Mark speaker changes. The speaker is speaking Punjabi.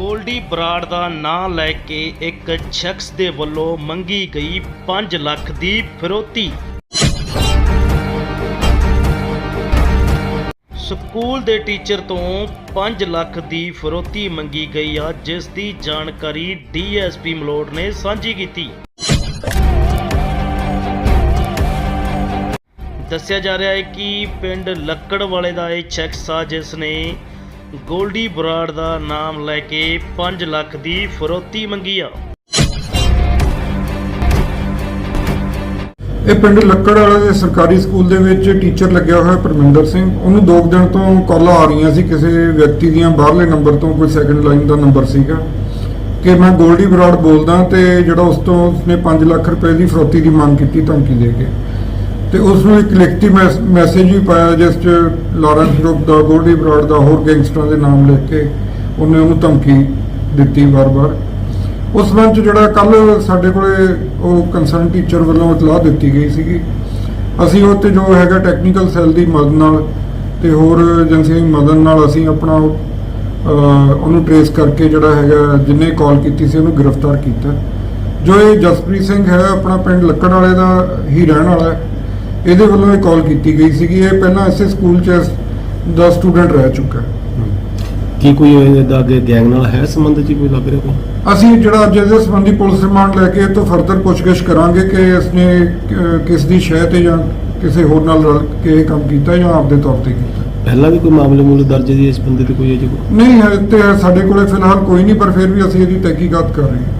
Speaker 1: ਗੋਲਡੀ ਬਰਾੜ ਦਾ ਨਾਂ ਲੈ ਕੇ ਇੱਕ ਸ਼ਖਸ ਦੇ ਵੱਲੋਂ ਮੰਗੀ ਗਈ 5 ਲੱਖ ਦੀ ਫਿਰੌਤੀ। ਸਕੂਲ ਦੇ ਟੀਚਰ ਤੋਂ 5 ਲੱਖ ਦੀ ਫਿਰੌਤੀ ਮੰਗੀ ਗਈ ਆ, ਜਿਸ ਦੀ ਜਾਣਕਾਰੀ ਡੀਐਸਪੀ ਮਲੋਟ ਨੇ ਸਾਂਝੀ ਕੀਤੀ। ਦੱਸਿਆ ਜਾ ਰਿਹਾ ਹੈ ਕਿ ਪਿੰਡ ਲੱਕੜ ਵਾਲੇ ਦਾ ਇਹ ਸ਼ਖਸ ਆ, ਜਿਸ ਨੇ ਗੋਲਡੀ ਬਰਾੜ ਦਾ ਨਾਮ ਲੈ ਕੇ 5 ਲੱਖ ਦੀ ਫਿਰੌਤੀ ਮੰਗੀ ਆ।
Speaker 2: ਇਹ ਪਿੰਡ ਲੱਕੜ ਵਾਲੇ ਦੇ ਸਰਕਾਰੀ ਸਕੂਲ ਦੇ ਵਿੱਚ ਟੀਚਰ ਲੱਗਿਆ ਹੋਇਆ ਪਰਮਿੰਦਰ ਸਿੰਘ। ਉਹਨੂੰ ਦੋ ਕੁ ਦਿਨ ਤੋਂ ਕਾਲਾਂ ਆ ਰਹੀਆਂ ਸੀ। ਕਿਸੇ ਵਿਅਕਤੀ ਦੀਆਂ ਬਾਹਰਲੇ ਨੰਬਰ ਤੋਂ ਕੋਈ ਸੈਕੰਡ ਲਾਈਨ ਦਾ ਨੰਬਰ ਸੀਗਾ। ਕਿ ਮੈਂ ਗੋਲਡੀ ਬਰਾੜ ਬੋਲਦਾ ਤੇ ਜਿਹੜਾ ਉਸ ਤੋਂ ਉਸਨੇ 5 ਲੱਖ ਰੁਪਏ ਦੀ ਫਰੋਤੀ ਦੀ ਮੰਗ ਕੀਤੀ ਧਮਕੀ ਦੇ ਕੇ। ਤੇ ਉਸ ਨੂੰ ਇੱਕ ਲਿਖਤੀ ਮੈਸ- ਮੈਸੇਜ ਵੀ ਪਾਇਆ ਜਿਸ 'ਚ ਲਾਰੈਂਸ ਗਰੁੱਪ ਦਾ ਗੋਲਡੀ ਬਰਾਡ ਦਾ ਹੋਰ ਗੈਂਗਸਟਰਾਂ ਦੇ ਨਾਮ ਲਿਖ ਕੇ ਉਹਨੇ ਉਹਨੂੰ ਧਮਕੀ ਦਿੱਤੀ ਵਾਰ-ਵਾਰ। ਉਸ ਸੰਬੰਧ 'ਚ ਜਿਹੜਾ ਕੱਲ ਸਾਡੇ ਕੋਲੇ ਉਹ ਕੰਸਰਨ ਟੀਚਰ ਵੱਲੋਂ ਇਤਲਾਹ ਦਿੱਤੀ ਗਈ ਸੀਗੀ। ਅਸੀਂ ਉਹ ਤੇ ਜੋ ਹੈਗਾ ਟੈਕਨੀਕਲ ਸੈੱਲ ਦੀ ਮਦਦ ਨਾਲ ਤੇ ਹੋਰ ਏਜੰਸੀਆਂ ਦੀ ਮਦਦ ਨਾਲ ਅਸੀਂ ਆਪਣਾ ਉਹ, ਉਹਨੂੰ ਟਰੇਸ ਕਰਕੇ ਜਿਹੜਾ ਹੈਗਾ ਜਿੰਨੇ ਕਾਲ ਕੀਤੀ ਸੀ ਉਹਨੂੰ ਗ੍ਰਿਫਤਾਰ ਕੀਤਾ। ਜੋ ਇਹ ਜਸਪ੍ਰੀਤ ਸਿੰਘ ਹੈ ਆਪਣਾ ਪਿੰਡ ਲੱਕੜ ਵਾਲੇ ਦਾ ਹੀ ਰਹਿਣ ਵਾਲਾ ਹੈ। ਇਹਦੇ ਵੱਲੋਂ ਇਹ ਕਾਲ ਕੀਤੀ ਗਈ ਸੀਗੀ। ਇਹ ਪਹਿਲਾਂ ਇਸੇ ਸਕੂਲ 'ਚ ਦਾ ਸਟੂਡੈਂਟ ਰਹਿ ਚੁੱਕਾ ਹੈ।
Speaker 3: ਕੀ ਕੋਈ ਇਹਦਾ ਅੱਗੇ ਗੈਂਗ ਨਾਲ ਹੈ ਸੰਬੰਧ ਜੀ ਕੋਈ ਲੱਗ ਰਿਹਾ ਕੋਈ?
Speaker 2: ਅਸੀਂ ਜਿਹੜਾ ਅੱਜ ਇਹਦੇ ਸੰਬੰਧੀ ਪੁਲਿਸ ਰਿਮਾਂਡ ਲੈ ਕੇ ਇਹ ਤੋਂ ਫਰਦਰ ਪੁੱਛਗਿੱਛ ਕਰਾਂਗੇ ਕਿ ਇਸਨੇ ਅਹ, ਕਿਸ ਦੀ ਸ਼ਹਿ ਤੇ ਜਾਂ ਕਿਸੇ ਹੋਰ ਨਾਲ ਰਲ ਕੇ ਇਹ ਕੰਮ ਕੀਤਾ ਜਾਂ ਆਪਦੇ ਤੌਰ ਤੇ ਕੀਤਾ।
Speaker 3: ਪਹਿਲਾਂ ਵੀ ਕੋਈ ਮਾਮਲੇ ਮੂਲੇ ਦਰਜ ਜੀ ਇਸ ਬੰਦੇ ਤੇ ਕੋਈ ਹੈ ਜੀ ਕੋਈ?
Speaker 2: ਨਹੀਂ ਹੈ ਤੇ ਸਾਡੇ ਕੋਲੇ ਫਿਲਹਾਲ ਕੋਈ ਨਹੀਂ ਪਰ ਫਿਰ ਵੀ ਅਸੀਂ ਇਹਦੀ ਤਹਿਕੀਕਾਤ ਕਰ ਰਹੇ ਹਾਂ।